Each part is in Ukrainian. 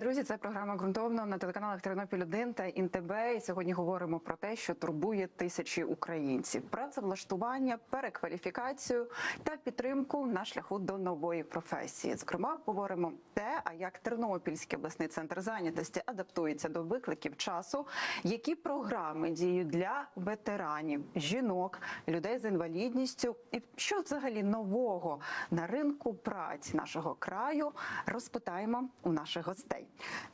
Друзі! Це програма ґрунтовно на телеканалах Тернопіль 1 та ІНТБ. І сьогодні говоримо про те, що турбує тисячі українців: працевлаштування, перекваліфікацію та підтримку на шляху до нової професії. Зокрема, говоримо те, а як Тернопільський обласний центр зайнятості адаптується до викликів часу, які програми діють для ветеранів, жінок, людей з інвалідністю, і що взагалі нового на ринку праці нашого краю розпитаємо у наших гостей.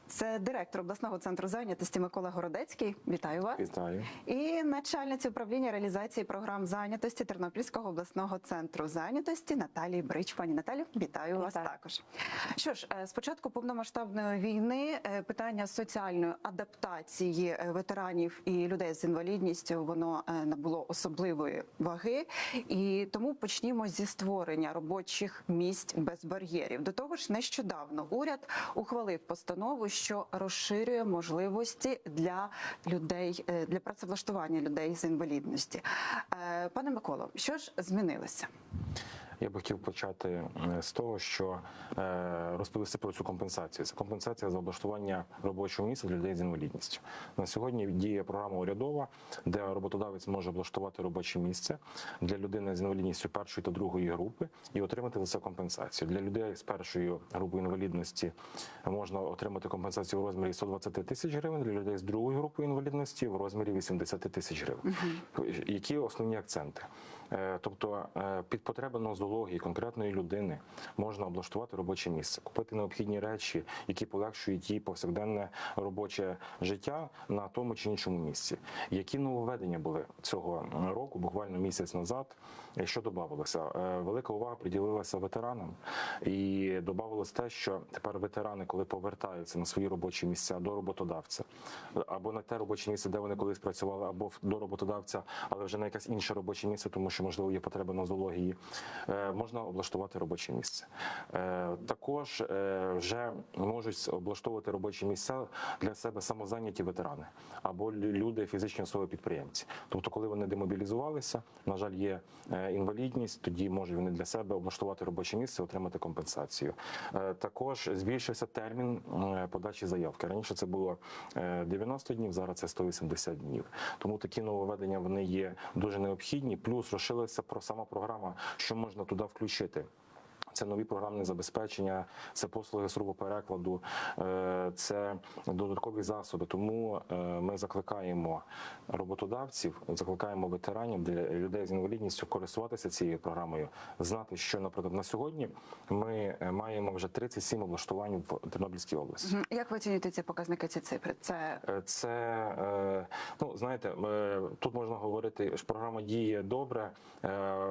Це директор обласного центру зайнятості Микола Городецький. Вітаю вас. Вітаю. І начальниця управління реалізації програм зайнятості Тернопільського обласного центру зайнятості Наталії Брич. Пані Наталю, вітаю, вас також. Що ж, е, з початку повномасштабної війни е, питання соціальної адаптації е, ветеранів і людей з інвалідністю воно набуло особливої ваги, і тому почнімо зі створення робочих місць без бар'єрів. До того ж, нещодавно уряд ухвалив постанову, що розширює можливості для людей е, для працевлаштування людей з інвалідності. Е, Пане Миколо, що ж змінилося? Я би хотів почати з того, що е, розповісти про цю компенсацію. Це компенсація за облаштування робочого місця для людей з інвалідністю. На сьогодні діє програма урядова, де роботодавець може облаштувати робоче місце для людини з інвалідністю першої та другої групи і отримати за це компенсацію. Для людей з першої групи інвалідності можна отримати компенсацію в розмірі 120 тисяч гривень, для людей з другої групи інвалідності в розмірі 80 тисяч гривень. Які основні акценти? Е, Тобто е, під потреби нозології конкретної людини можна облаштувати робоче місце, купити необхідні речі, які полегшують її повсякденне робоче життя на тому чи іншому місці. Які нововведення були цього року, буквально місяць назад? е, Що додавалося? Велика увага приділилася ветеранам, і додавалось те, що тепер ветерани, коли повертаються на свої робочі місця до роботодавця, або на те робоче місце, де вони колись працювали, або до роботодавця, але вже на якесь інше робоче місце, тому що можливо є потреба нозології, е, можна облаштувати робоче місце. Е, Також е, вже можуть облаштовувати робочі місця для себе самозайняті ветерани або люди, фізичні особи підприємці. Тобто, коли вони демобілізувалися, на жаль, є інвалідність, тоді можуть вони для себе облаштувати робоче місце, отримати компенсацію. Також збільшився термін подачі заявки. Раніше це було е, 90 днів, зараз це 180 днів. Тому такі нововведення вони є дуже необхідні. Плюс розширилася про сама програма, що можна туди включити. Це нові програмне забезпечення, це послуги сурвоперекладу, е, це додаткові засоби. Тому е, ми закликаємо роботодавців, закликаємо ветеранів, де людей з інвалідністю користуватися цією програмою, знати, що, наприклад, на сьогодні ми е, маємо вже 37 облаштувань в Тернопільській області. Як ви оцінюєте ці показники, ці цифри? Це Це ну знаєте, тут можна говорити, що програма діє добре,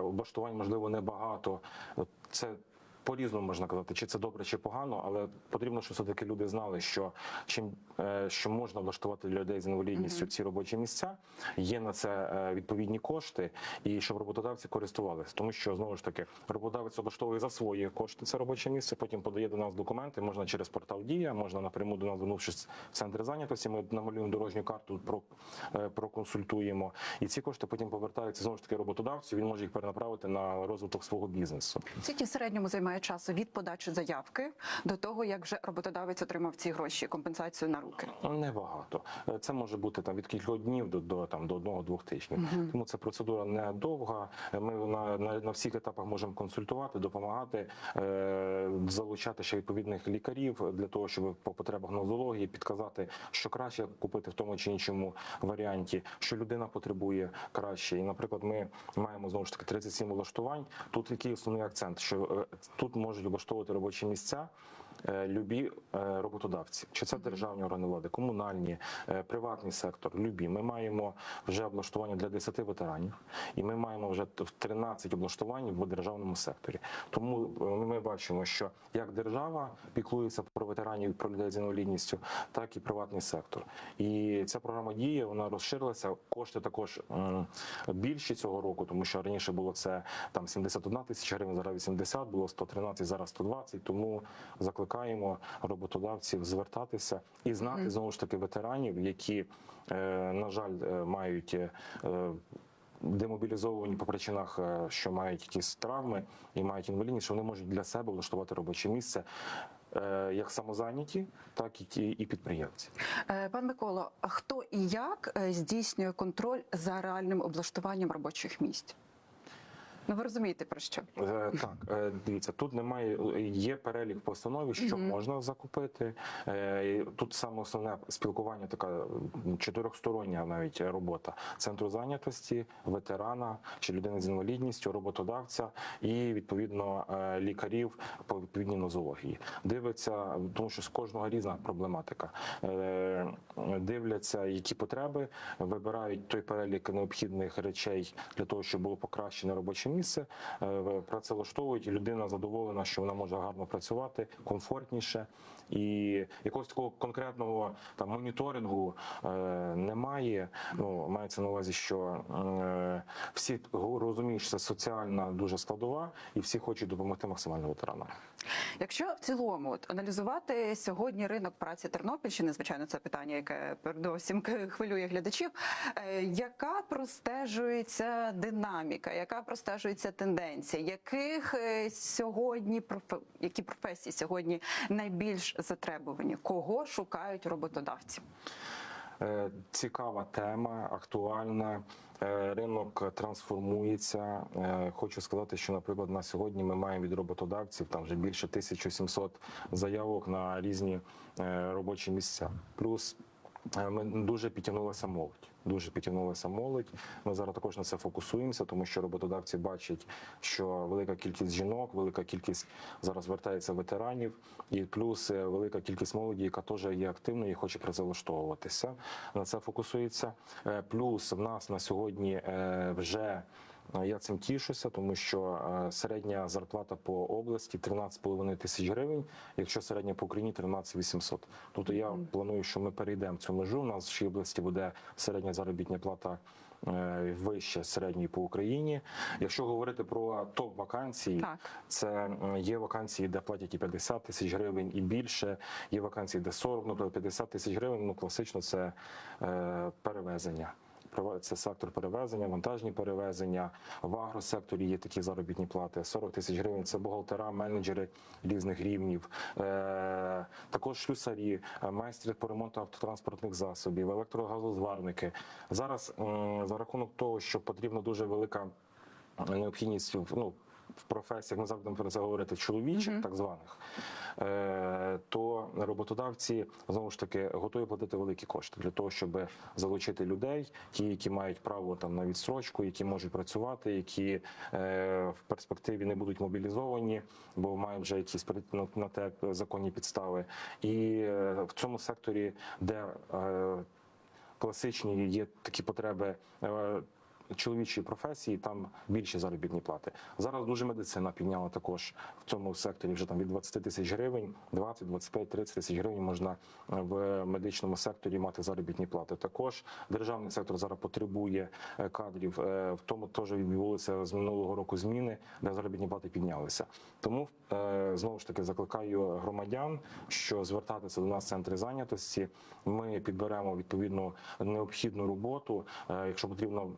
облаштувань можливо небагато. Це по-різному можна казати, чи це добре, чи погано, але потрібно, щоб все-таки люди знали, що чим е, що можна влаштувати для людей з інвалідністю ці робочі місця, є на це е, відповідні кошти, і щоб роботодавці користувалися. Тому що знову ж таки роботодавець облаштовує за свої кошти це робоче місце, потім подає до нас документи. Можна через портал Дія, можна напряму до нас звернувшись в центр зайнятості. Ми намалюємо дорожню карту, про е, проконсультуємо. І ці кошти потім повертаються знову ж таки роботодавцю. Він може їх перенаправити на розвиток свого бізнесу. скільки в середньому займає часу від подачі заявки до того, як вже роботодавець отримав ці гроші, компенсацію на руки? Небагато. Це може бути там від кількох днів до, до там до одного-двох тижнів. Тому ця процедура не довга. Ми на, на, на всіх етапах можемо консультувати, допомагати, е, залучати ще відповідних лікарів для того, щоб по потребах нозології підказати, що краще купити в тому чи іншому варіанті, що людина потребує краще. І, наприклад, ми маємо знову ж таки 37 влаштувань. Тут який основний акцент, що е, тут можуть облаштовувати робочі місця. Е, Любі е, роботодавці, чи це державні органи влади, комунальні, е, приватний сектор, любі. Ми маємо вже облаштування для 10 ветеранів, і ми маємо вже в 13 облаштувань в державному секторі. Тому ми бачимо, що як держава піклується про ветеранів, про людей з інвалідністю, так і приватний сектор. І ця програма діє, вона розширилася. Кошти також більші цього року, тому що раніше було це там 71 тисяча гривень, зараз 80, було 113, зараз 120. Тому закликаємо роботодавців звертатися і знати знову ж таки ветеранів, які, е, на жаль, е, мають. е, Демобілізовані по причинах, що мають якісь травми і мають інвалідність, що вони можуть для себе влаштувати робоче місце. як самозайняті, так і ті і підприємці. Пан Миколо, а хто і як здійснює контроль за реальним облаштуванням робочих місць? Ну ви розумієте про що? Е, Так, е, дивіться, тут немає є перелік в постанові, що можна закупити. Е, Тут саме основне спілкування, така чотирьохстороння навіть робота центру зайнятості, ветерана чи людини з інвалідністю, роботодавця і відповідно лікарів по відповідній нозології. Дивиться, тому що з кожного різна проблематика. Е, Дивляться, які потреби, вибирають той перелік необхідних речей для того, щоб було покращене робоче місце. Е, Працевлаштовують, і людина задоволена, що вона може гарно працювати, комфортніше. І якогось такого конкретного там моніторингу е, немає. Ну мається на увазі, що е, всі розуміють, що це соціальна дуже складова, і всі хочуть допомогти максимально ветеранам. Якщо в цілому от, аналізувати сьогодні ринок праці Тернопільщини, звичайно, це питання, яке передусім к- хвилює глядачів. Яка простежується динаміка, яка простежується тенденція? Яких е, сьогодні які професії сьогодні найбільш затребувані? Кого шукають роботодавці? Е, Цікава тема, актуальна. Е, Ринок трансформується. Хочу сказати, що, наприклад, на сьогодні ми маємо від роботодавців там вже більше 1700 заявок на різні робочі місця. Плюс ми дуже підтягнулася молодь. Дуже підтягнулася молодь. Ми зараз також на це фокусуємося, тому що роботодавці бачать, що велика кількість жінок, велика кількість зараз звертається ветеранів, і плюс е, велика кількість молоді, яка теж є активною і хоче працевлаштовуватися. На це фокусується. Е, Плюс в нас на сьогодні е, вже е, я цим тішуся, тому що е, середня зарплата по області 13,5 тисяч гривень, якщо середня по Україні 13 800. Тобто я планую, що ми перейдемо цю межу. У нас в нашій області буде середня заробітня плата. е, Вище середньої по Україні. Якщо говорити про топ вакансії, Так. це є вакансії, де платять і 50 тисяч гривень і більше. Є вакансії, де 40, ну 50 тисяч гривень. Ну класично це е, перевезення. Це сектор перевезення, вантажні перевезення. В агросекторі є такі заробітні плати. 40 тисяч гривень. Це бухгалтера, менеджери різних рівнів. Е, також шлюсарі, е, майстри по ремонту автотранспортних засобів, електрогазозварники. Зараз за рахунок того, що потрібна дуже велика необхідність ну. В професіях ми завжди про це говорити чоловічих, так званих, е, то роботодавці знову ж таки готові платити великі кошти для того, щоб залучити людей, ті, які мають право там на відстрочку, які можуть працювати, які е, в перспективі не будуть мобілізовані, бо мають вже якісь на, на те законні підстави. І е, в цьому секторі, де е, класичні є такі потреби. Чоловічої професії там більші заробітні плати. Зараз дуже медицина підняла також в цьому секторі вже там від 20 тисяч гривень, 20, 25, 30 тисяч гривень можна е, в медичному секторі мати заробітні плати. Також державний сектор зараз потребує е, кадрів. Е, В тому теж відбулися з минулого року зміни, де заробітні плати піднялися. Тому знову ж таки закликаю громадян, що звертатися до нас в центри зайнятості. Ми підберемо відповідну необхідну роботу. Якщо потрібно.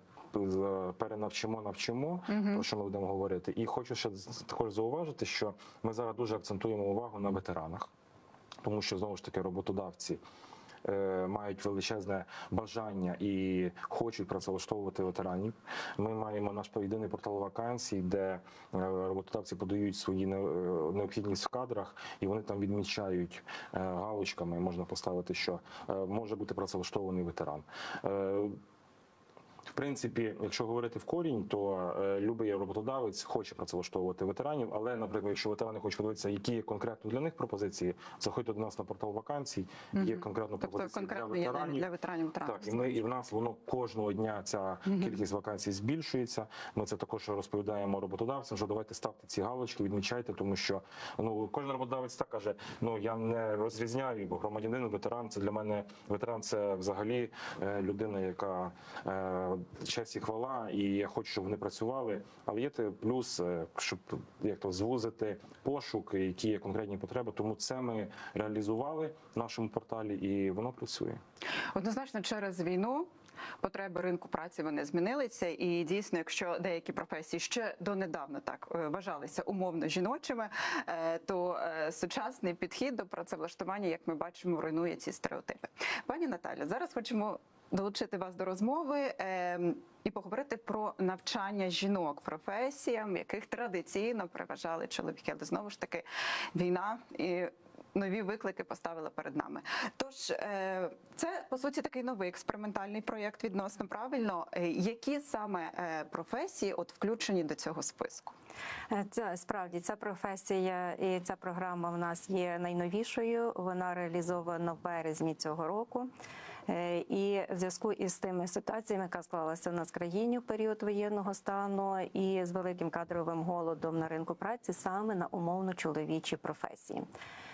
Перенавчимо, навчимо, про що ми будемо говорити. І хочу ще також зауважити, що ми зараз дуже акцентуємо увагу на ветеранах, тому що знову ж таки роботодавці е, мають величезне бажання і хочуть працевлаштовувати ветеранів. Ми маємо наш єдиний портал вакансій, де е, роботодавці подають свої е, необхідність в кадрах, і вони там відмічають галочками. Можна поставити, що може бути працевлаштований ветеран. В принципі, якщо говорити в корінь, то е, любий роботодавець хоче працевлаштовувати ветеранів. Але, наприклад, якщо ветерани хочуть подивитися, які є конкретно для них пропозиції, заходьте до нас на портал вакансій. Є конкретно Тобто пропозиції конкретно для ветеранів. для ветеранів Так, і ми і в нас воно кожного дня ця кількість вакансій збільшується. Ми це також розповідаємо роботодавцям. Що давайте ставте ці галочки, відмічайте, тому що ну кожен роботодавець так каже: ну я не розрізняю, бо громадянин, ветеран це для мене ветеран. Це взагалі е, людина, яка е, честь і хвала, і я хочу, щоб вони працювали. Але є те плюс, е, щоб як то звузити пошук, які є конкретні потреби. Тому це ми реалізували в нашому порталі, і воно працює. Однозначно, через війну потреби ринку праці вони змінилися. І дійсно, якщо деякі професії ще донедавна так е, вважалися умовно жіночими, е, то сучасний підхід до працевлаштування, як ми бачимо, руйнує ці стереотипи. Пані Наталя, зараз хочемо долучити вас до розмови ем, і поговорити про навчання жінок професіям, яких традиційно переважали чоловіки. Але знову ж таки, війна і нові виклики поставила перед нами. Тож е, це по суті такий новий експериментальний проєкт відносно правильно. Е, Які саме е, професії от включені до цього списку? Це справді ця професія і ця програма в нас є найновішою. Вона реалізована в березні цього року. Е, І в зв'язку із тими ситуаціями, яка склалася в нас в країні в період воєнного стану, і з великим кадровим голодом на ринку праці саме на умовно чоловічі професії.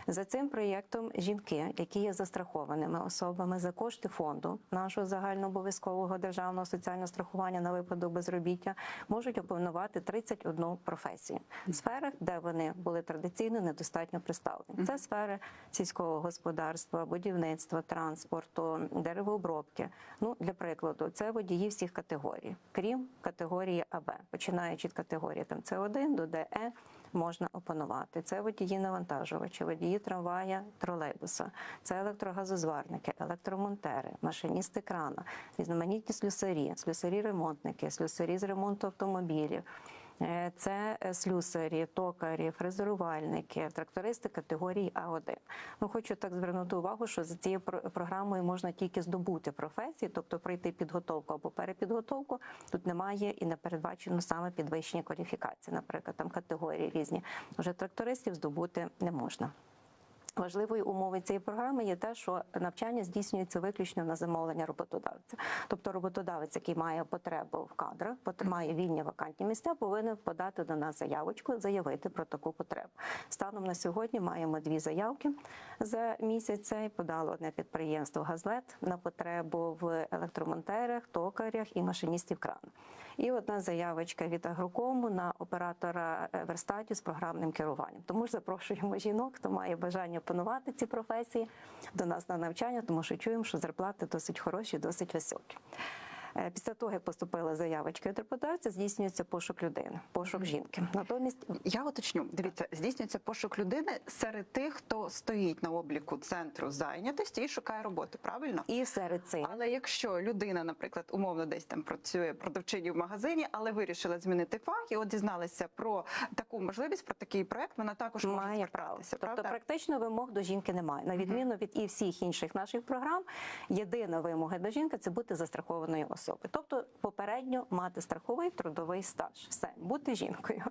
За цим проєктом жінки, які є застрахованими особами за кошти фонду нашого загальнообов'язкового державного соціального страхування на випадок безробіття, можуть опанувати 31 професію в сферах, де вони були традиційно недостатньо представлені. Це сфери сільського господарства, будівництва, транспорту, деревообробки. Ну для прикладу, це водії всіх категорій, крім категорії АБ, починаючи від категорії там С1 до ДЕ можна опанувати. Це водії навантажувачі, водії трамвая, тролейбуса, це електрогазозварники, електромонтери, машиністи крана, різноманітні слюсарі, слюсарі-ремонтники, слюсарі з ремонту автомобілів. Е, Це е, слюсарі, токарі, фрезерувальники, трактористи категорії А1. Ну, хочу так звернути увагу, що за цією про- програмою можна тільки здобути професії, тобто пройти підготовку або перепідготовку. Тут немає і не передбачено саме підвищення кваліфікації, наприклад, там категорії різні. Вже трактористів здобути не можна. Важливою умовою цієї програми є те, що навчання здійснюється виключно на замовлення роботодавця. Тобто роботодавець, який має потребу в кадрах, має вільні вакантні місця, повинен подати до нас заявочку, заявити про таку потребу. Станом на сьогодні маємо дві заявки за місяць. Цей подало одне підприємство Газлет на потребу в електромонтерах, токарях і машиністів крану. І одна заявочка від агрокому на оператора верстатів з програмним керуванням. Тому ж запрошуємо жінок, хто має бажання опанувати ці професії до нас на навчання, тому що чуємо, що зарплати досить хороші, досить високі. Е, Після того, як поступила заявочка від роботодавця, здійснюється пошук людини, пошук жінки. Натомість Я уточню, дивіться, здійснюється пошук людини серед тих, хто стоїть на обліку центру зайнятості і шукає роботи. Правильно? і серед цих Але якщо людина, наприклад, умовно десь там працює продавчині в магазині, але вирішила змінити фах, і от дізналася про таку можливість, про такий проект, вона також може має право. звертатися. Тобто правда? практично вимог до жінки немає. На відміну від і всіх інших наших програм, єдина вимога до жінки це бути застрахованою особою. Тобто попередньо мати страховий трудовий стаж. Все, бути жінкою.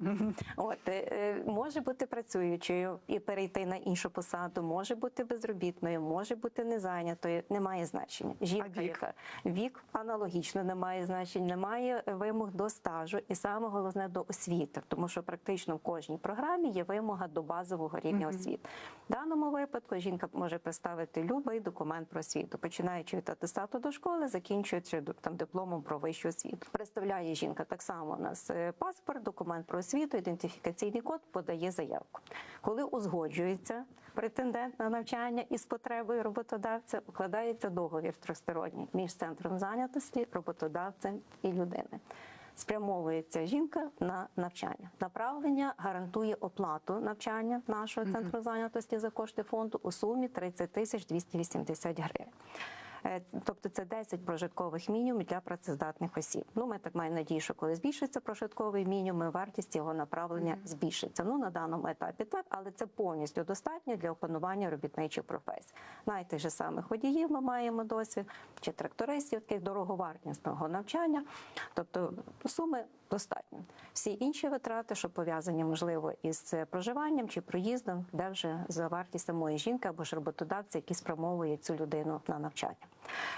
От е, е, може бути працюючою і перейти на іншу посаду, може бути безробітною, може бути незайнятою. Немає значення. Жінка, вік? яка вік аналогічно не має значень, немає вимог до стажу, і саме головне до освіти, тому що практично в кожній програмі є вимога до базового рівня освіти. В даному випадку жінка може представити будь-який документ про освіту, починаючи від атестату до школи, закінчуючи до- там дипломом про вищу освіту. Представляє жінка так само у нас е, паспорт, документ про освіту, ідентифікаційний код, подає заявку. Коли узгоджується претендент на навчання із потребою роботодавця, укладається договір тристоронній між центром зайнятості, роботодавцем і людиною. Спрямовується жінка на навчання. Направлення гарантує оплату навчання нашого центру зайнятості за кошти фонду у сумі 30 тисяч 280 гривень. Е, Тобто це 10 прожиткових мінімумів для працездатних осіб. Ну, ми так маємо надію, що коли збільшиться прожитковий мінімум, вартість його направлення збільшиться. Ну на даному етапі так, але це повністю достатньо для опанування робітничих професій. Навіть тих же самих водіїв ми маємо досвід, чи трактористів, таких дороговартісного навчання. Тобто суми достатньо. Всі інші витрати, що пов'язані можливо із проживанням чи проїздом, де вже за вартість самої жінки або ж роботодавця, який спрямовує цю людину на навчання.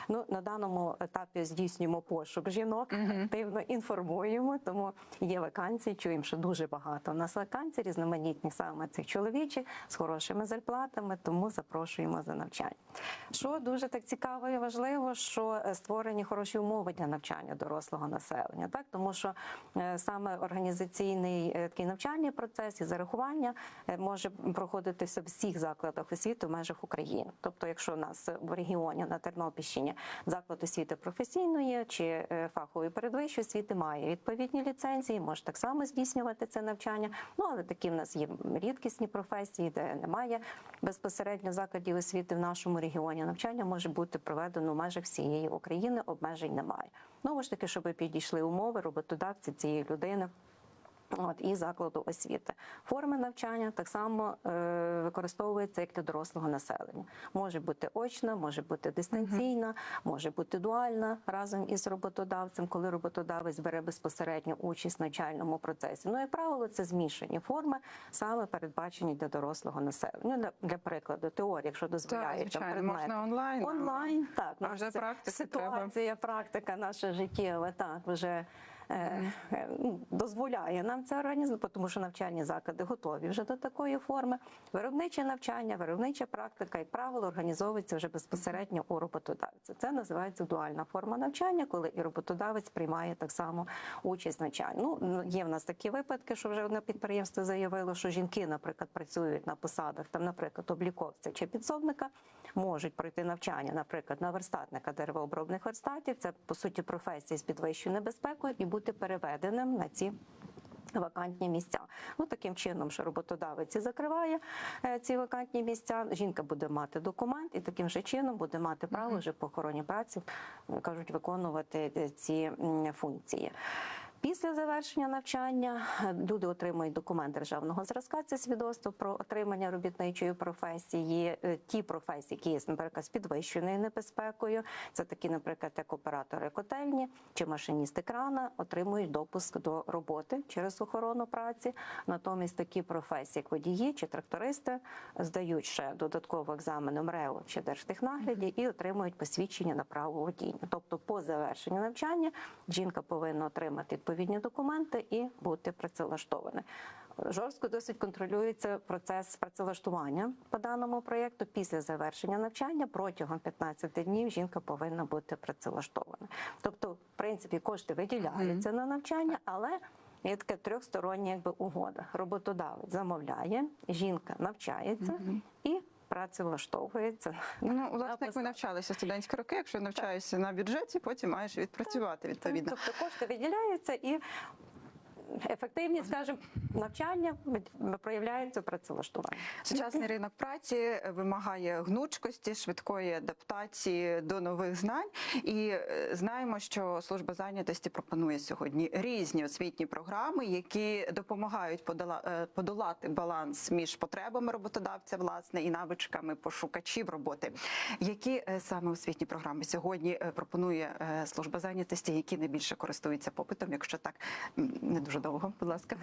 Ну на даному етапі здійснюємо пошук жінок, активно інформуємо, тому є вакансії. Чуємо, що дуже багато у нас вакансій, різноманітні саме цих чоловічі з хорошими зарплатами, тому запрошуємо за навчання. Що дуже так цікаво і важливо, що е, створені хороші умови для навчання дорослого населення, так тому що саме організаційний е, такий навчальний процес і зарахування е, може проходитися в всіх закладах освіти в межах України. Тобто, якщо у нас в регіоні на Тернопільщині заклад освіти професійної чи е, фахової передвищої освіти має відповідні ліцензії, може так само здійснювати це навчання. Ну але такі в нас є рідкісні професії, де немає безпосередньо закладів освіти в нашому регіоні. Навчання може бути проведено в межах всієї України, обмежень немає. Знову ж таки, щоб підійшли умови роботодавці цієї людини. От і закладу освіти форми навчання так само е, використовуються як для дорослого населення. Може бути очна, може бути дистанційна, може бути дуальна разом із роботодавцем, коли роботодавець бере безпосередньо участь в навчальному процесі. Ну, як правило, це змішані форми, саме передбачені для дорослого населення. Ну, Для, для прикладу, теорія, якщо дозволяє там предмет. можна онлайн. Онлайн, так. А ну, вже це практики треба. ситуація, практика наша життєва, так, вже ну, дозволяє нам це організувати, тому що навчальні заклади готові вже до такої форми. Виробниче навчання, виробнича практика, як правило, організовується вже безпосередньо у роботодавця. Це називається дуальна форма навчання, коли і роботодавець приймає так само участь в навчанні. Ну, є в нас такі випадки, що вже одне підприємство заявило, що жінки, наприклад, працюють на посадах, там, наприклад, обліковця чи підсобника, можуть пройти навчання, наприклад, на верстатника деревообробних верстатів. Це по суті професії з підвищеною небезпекою і бути переведеним на ці. Вакантні місця. Ну таким чином, що роботодавець закриває е, ці вакантні місця. Жінка буде мати документ і таким же чином буде мати право вже по охороні праці кажуть виконувати е, ці функції. Після завершення навчання люди отримують документ державного зразка. Це свідоцтво про отримання робітничої професії. Е, Ті професії, які є, наприклад, з підвищеною небезпекою. Це такі, наприклад, як оператори котельні чи машиністи крана, отримують допуск до роботи через охорону праці. Натомість такі професії, як водії чи трактористи, здають ще додатково екзамени МРЕО чи Держтехнагляді і отримують посвідчення на право водіння. Тобто, по завершенню навчання жінка повинна отримати відповідні документи і бути працевлаштована. Жорстко досить контролюється процес працевлаштування по даному проєкту. Після завершення навчання протягом 15 днів жінка повинна бути працевлаштована. Тобто, в принципі, кошти виділяються на навчання, але є така трьохстороння якби угода. Роботодавець замовляє, жінка навчається і працевлаштовується. Ну, власне, як ми навчалися студентські роки, якщо навчаєшся на бюджеті, потім маєш відпрацювати відповідно. Тобто кошти виділяються і ефективність, скажімо, навчання проявляється у працевлаштуванні. Сучасний ринок праці вимагає гнучкості, швидкої адаптації до нових знань. І е, знаємо, що служба зайнятості пропонує сьогодні різні освітні програми, які допомагають е, подолати баланс між потребами роботодавця, власне, і навичками пошукачів роботи. Які е, саме освітні програми сьогодні пропонує служба зайнятості, які найбільше користуються попитом, якщо так не дуже довго, будь ласка.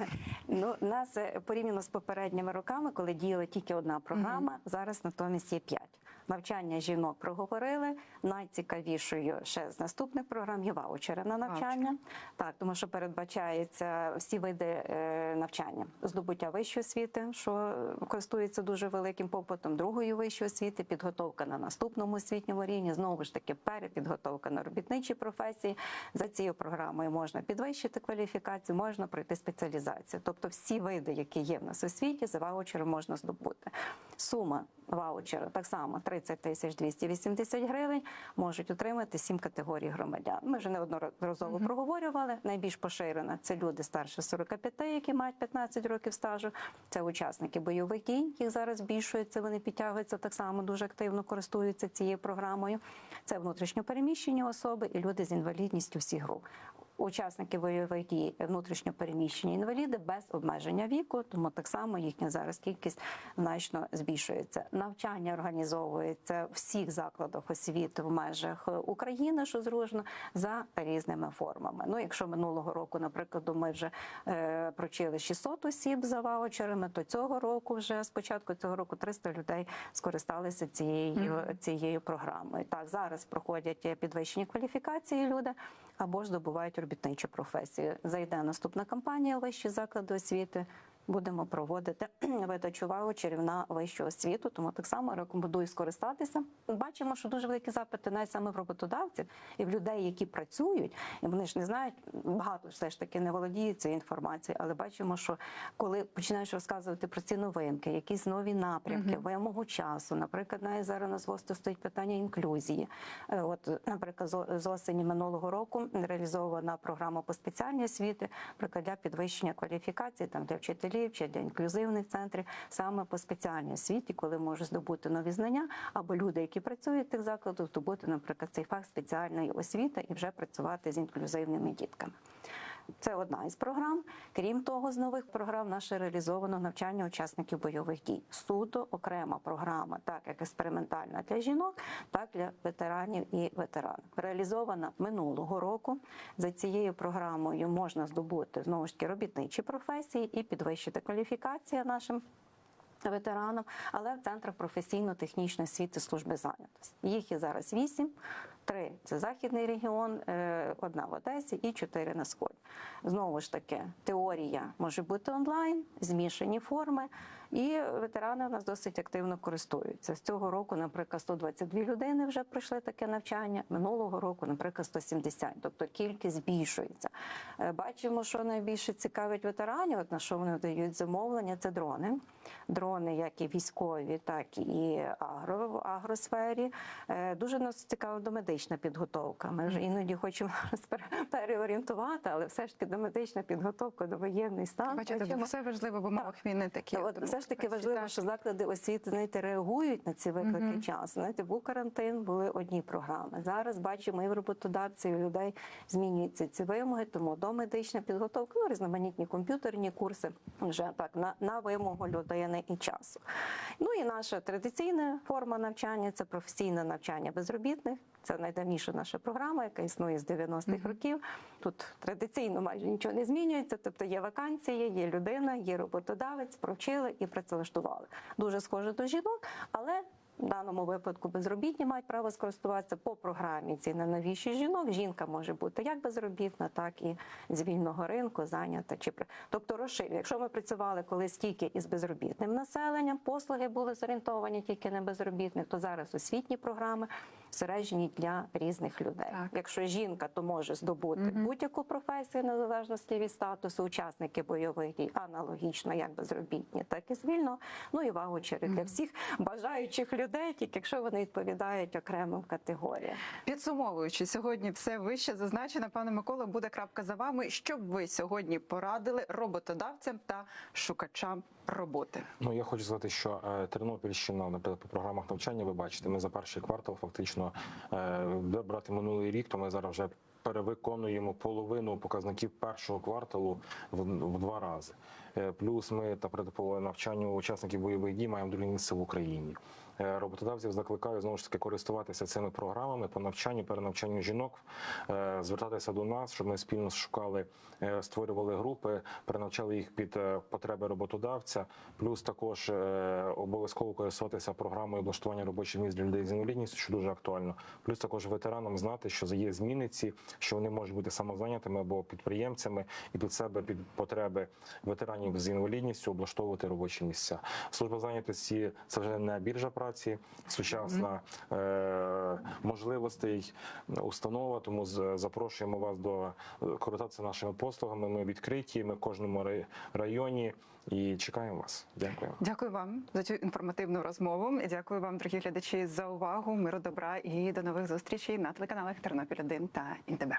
Ну, нас е, порівняно з попередніми роками, коли діяла тільки одна програма, зараз натомість є п'ять. Навчання жінок проговорили. Найцікавішою ще з наступних програм є ваучери на навчання. Так, тому що передбачається всі види е, навчання, здобуття вищої освіти, що користується дуже великим попитом, другої вищої освіти, підготовка на наступному освітньому рівні. Знову ж таки, перепідготовка на робітничі професії. За цією програмою можна підвищити кваліфікацію, можна пройти спеціалізацію. Тобто, всі види, які є в нас у світі, за ваучером можна здобути. Сума ваучера так само 30 тисяч 280 гривень можуть отримати сім категорій громадян. Ми вже неодноразово проговорювали. Найбільш поширена це люди старше 45, які мають 15 років стажу. Це учасники бойових дій, їх зараз збільшується. Вони підтягуються так само дуже активно користуються цією програмою. Це внутрішньопереміщені особи і люди з інвалідністю всіх груп. Учасники бойових дій внутрішньо переміщені інваліди без обмеження віку, тому так само їхня зараз кількість значно збільшується. Навчання організовується в всіх закладах освіти в межах України, що зручно, за різними формами. Ну, якщо минулого року, наприклад, ми вже е, прочили 600 осіб за ваучерами, то цього року вже з початку цього року 300 людей скористалися цією, цією програмою. Так, зараз проходять підвищені кваліфікації люди або ж здобувають робітничу професію. Зайде наступна кампанія вищі заклади освіти. Будемо проводити видачу ваучерів на вищу освіту. Тому так само рекомендую скористатися. Бачимо, що дуже великі запити навіть саме в роботодавців і в людей, які працюють, і вони ж не знають багато все ж таки не володіють цією інформацією, але бачимо, що коли починаєш розказувати про ці новинки, якісь нові напрямки, вимогу часу, наприклад, навіть зараз на ЗВОСТу стоїть питання інклюзії. Е, От, наприклад, з осені минулого року реалізована програма по спеціальній освіти, наприклад, для підвищення кваліфікації там для вчителів чи для інклюзивних центрів, саме по спеціальній освіті, коли можуть здобути нові знання, або люди, які працюють в тих закладах, здобути, наприклад, цей фах спеціальної освіти і вже працювати з інклюзивними дітками. Це одна із програм. Крім того, з нових програм наше реалізовано навчання учасників бойових дій. Суто окрема програма, так як експериментальна для жінок, так і для ветеранів і ветеранів. Реалізована минулого року. За цією програмою можна здобути знову ж таки робітничі професії і підвищити кваліфікацію нашим ветеранам, але в центрах професійно-технічної освіти служби зайнятості. Їх є зараз вісім. Три це західний регіон, е, одна в Одесі і чотири на сході. Знову ж таки, теорія може бути онлайн, змішані форми, і ветерани у нас досить активно користуються. З цього року, наприклад, 122 людини вже пройшли таке навчання. Минулого року, наприклад, 170, тобто кількість збільшується. Е, Бачимо, що найбільше цікавить ветеранів, от на що вони дають замовлення, це дрони. Дрони, як і військові, так і агро, в агросфері. Е, Дуже нас цікаво до цікава домедична підготовка. Ми вже іноді хочемо переорієнтувати, але все ж таки домедична підготовка до воєнний стан. Бачите, Хочемо- все важливо в умовах війни такі. От, все ж таки важливо, так. що заклади освіти знаєте, реагують на ці виклики Мгм. часу. Знаєте, був карантин, були одні програми. Зараз бачимо і в роботодавців, і в людей змінюються ці вимоги, тому домедична підготовка, ну, різноманітні комп'ютерні курси вже так на, на вимогу людини і часу. Ну і наша традиційна форма навчання це професійне навчання безробітних. Це найдавніша наша програма, яка існує з 90-х років. Тут традиційно майже нічого не змінюється. Тобто є вакансії, є людина, є роботодавець, провчили і працевлаштували. Дуже схоже до жінок, але в даному випадку безробітні мають право скористуватися по програмі ці найновіші жінок. Жінка може бути як безробітна, так і з вільного ринку зайнята чи тобто розширює. Якщо ми працювали колись тільки із безробітним населенням, послуги були зорієнтовані тільки на безробітних, то зараз освітні програми зсереджені для різних людей. Так. Якщо жінка, то може здобути будь-яку професію незалежності від статусу, учасники бойових дій, аналогічно як безробітні, так і звільно. Ну і ваучери для всіх бажаючих людей, тільки якщо вони відповідають окремим категоріям. Підсумовуючи, сьогодні все вище зазначено. Пане Микола, буде крапка за вами. Що б ви сьогодні порадили роботодавцям та шукачам роботи? Ну я хочу сказати, що е, Тернопільщина, наприклад, по програмах навчання, ви бачите, ми за перший квартал фактично е, де брати минулий рік, то ми зараз вже перевиконуємо половину показників першого кварталу в, в два рази. Е, Плюс ми, та по навчанню учасників бойових дій маємо друге місце в Україні. Е, Роботодавців закликаю знову ж таки користуватися цими програмами по навчанню, перенавчанню жінок, е, звертатися до нас, щоб ми спільно шукали, е, створювали групи, перенавчали їх під потреби роботодавця. Плюс також обов'язково користуватися програмою облаштування робочих місць для людей з інвалідністю, що дуже актуально. Плюс також ветеранам знати, що є зміни ці, що вони можуть бути самозайнятими або підприємцями, і під себе під потреби ветеранів з інвалідністю облаштовувати робочі місця. Служба зайнятості це вже не біржа праці, сучасна е, можливостей установа. Тому запрошуємо вас до е, користатися нашими послугами. Ми відкриті. Ми в кожному районі і чекаємо вас. Дякую. Дякую вам за цю інформативну розмову. Дякую вам, дорогі глядачі, за увагу. Миру добра і до нових зустрічей на телеканалах Тернопіль 1 та ІНТБ.